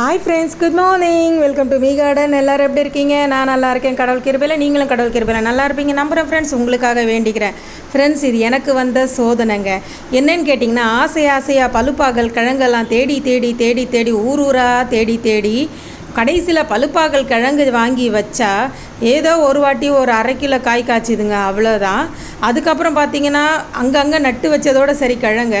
Hi friends good morning welcome to me garden எல்லோரும் எப்படி இருக்கீங்க? நான் நல்லா இருக்கேன். கடவுள் கிருபையில் நீங்களும் கடவுள் கிருபையில் நல்லா இருப்பீங்க. நம்புகிறேன் ஃப்ரெண்ட்ஸ் உங்களுக்காக வேண்டிக்கிறேன். ஃப்ரெண்ட்ஸ் இது எனக்கு வந்த சோதனைங்க. என்னன்னு கேட்டிங்கன்னா ஆசை ஆசையாக பழுப்பாகல் கிழங்கெல்லாம் தேடி தேடி தேடி தேடி ஊர் ஊராக தேடி தேடி கடைசியில் பழுப்பாகல் கிழங்கு வாங்கி வச்சா ஏதோ ஒரு வாட்டி ஒரு அரை கிலோ காய் காய்ச்சிதுங்க அவ்வளோதான் அதுக்கப்புறம் பார்த்தீங்கன்னா அங்கங்கே நட்டு வச்சதோட சரி கிழங்க.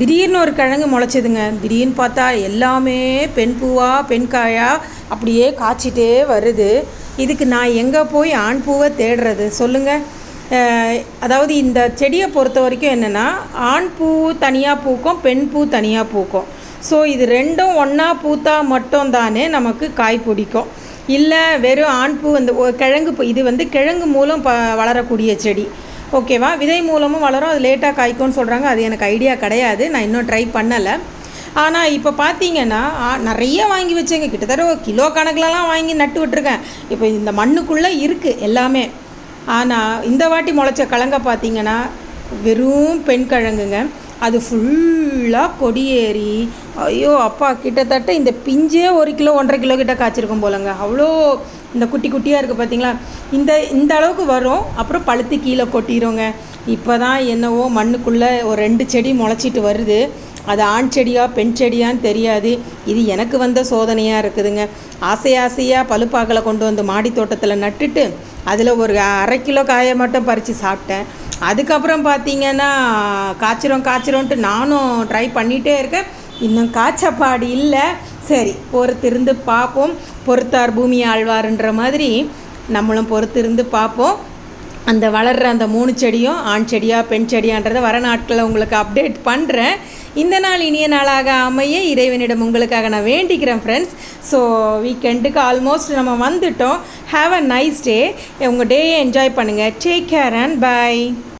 திடீர்னு ஒரு கிழங்கு முளைச்சிதுங்க. திடீர்னு பார்த்தா எல்லாமே பெண் பூவாக பெண் காயாக அப்படியே காய்ச்சிட்டே வருது. இதுக்கு நான் எங்கே போய் ஆண் பூவை தேடுறது? சொல்லுங்கள் அதாவது இந்த செடியை பொறுத்த வரைக்கும் என்னென்னா ஆண் பூ தனியாக பூக்கும் பெண் பூ தனியாக பூக்கும். ஸோ இது ரெண்டும் ஒன்றா பூத்தா மட்டும் தானே நமக்கு காய் பிடிக்கும். இல்லை வெறும் ஆண்பூ அந்த கிழங்கு பூ இது வந்து கிழங்கு மூலம் ப வளரக்கூடிய செடி. ஓகேவா விதை மூலமும் வளரும் அது லேட்டாக காய்க்கும்னு சொல்கிறாங்க அது எனக்கு ஐடியா கிடையாது. நான் இன்னும் ட்ரை பண்ணலை. ஆனால் இப்போ பார்த்தீங்கன்னா நிறைய வாங்கி வச்சேங்க. கிட்டத்தட்ட ஒரு கிலோ கணக்கிலலாம் வாங்கி நட்டு விட்டுருக்கேன். இப்போ இந்த மண்ணுக்குள்ளே இருக்குது எல்லாமே. ஆனால் இந்த வாட்டி முளைச்ச கிழங்க பார்த்தீங்கன்னா வெறும் பெண் கிழங்குங்க. அது ஃபுல்லாக கொடியேறி ஐயோ அப்பா கிட்டத்தட்ட இந்த பிஞ்சே ஒரு கிலோ ஒன்றரை கிலோ கிட்ட காய்ச்சிருக்கும் போலங்க. அவ்வளோ இந்த குட்டி குட்டியாக இருக்குது பார்த்தீங்களா இந்த இந்த அளவுக்கு வரும். அப்புறம் பழுத்து கீழே கொட்டிடுங்க இப்போ தான் என்னவோ மண்ணுக்குள்ளே ஒரு ரெண்டு செடி முளைச்சிட்டு வருது. அது ஆண் செடியா பெண் செடியான்னு தெரியாது. இது எனக்கு வந்த சோதனையாக இருக்குதுங்க. ஆசை ஆசையாக பழுப்பாக்களை கொண்டு வந்து மாடி தோட்டத்தில் நட்டுட்டு அதில் ஒரு அரை கிலோ காயை மட்டும் பறித்து சாப்பிட்டேன். அதுக்கப்புறம் பார்த்தீங்கன்னா காய்ச்சிரும் காய்ச்சிரோன்ட்டு நானும் ட்ரை பண்ணிகிட்டே இருக்கேன். இன்னும் காய்ச்சப்பாடு இல்லை. சரி பொறுத்திருந்து பார்ப்போம் பொறுத்தார் பூமி ஆழ்வார்ன்ற மாதிரி நம்மளும் பொறுத்திருந்து பார்ப்போம் அந்த வளர்கிற அந்த மூணு செடியும் ஆண் செடியா பெண் செடியான்றதை வர நாட்களில் உங்களுக்கு அப்டேட் பண்ணுறேன் இந்த நாள் இனிய நாளாக அமைய இறைவனிடம் உங்களுக்காக நான் வேண்டிக்கிறேன் ஃப்ரெண்ட்ஸ் ஸோ வீக்கெண்டுக்கு ஆல்மோஸ்ட் நம்ம வந்துட்டோம். ஹாவ் அ நைஸ் டே உங்கள் டேயை என்ஜாய் பண்ணுங்கள் டேக் கேர் அண்ட் பாய்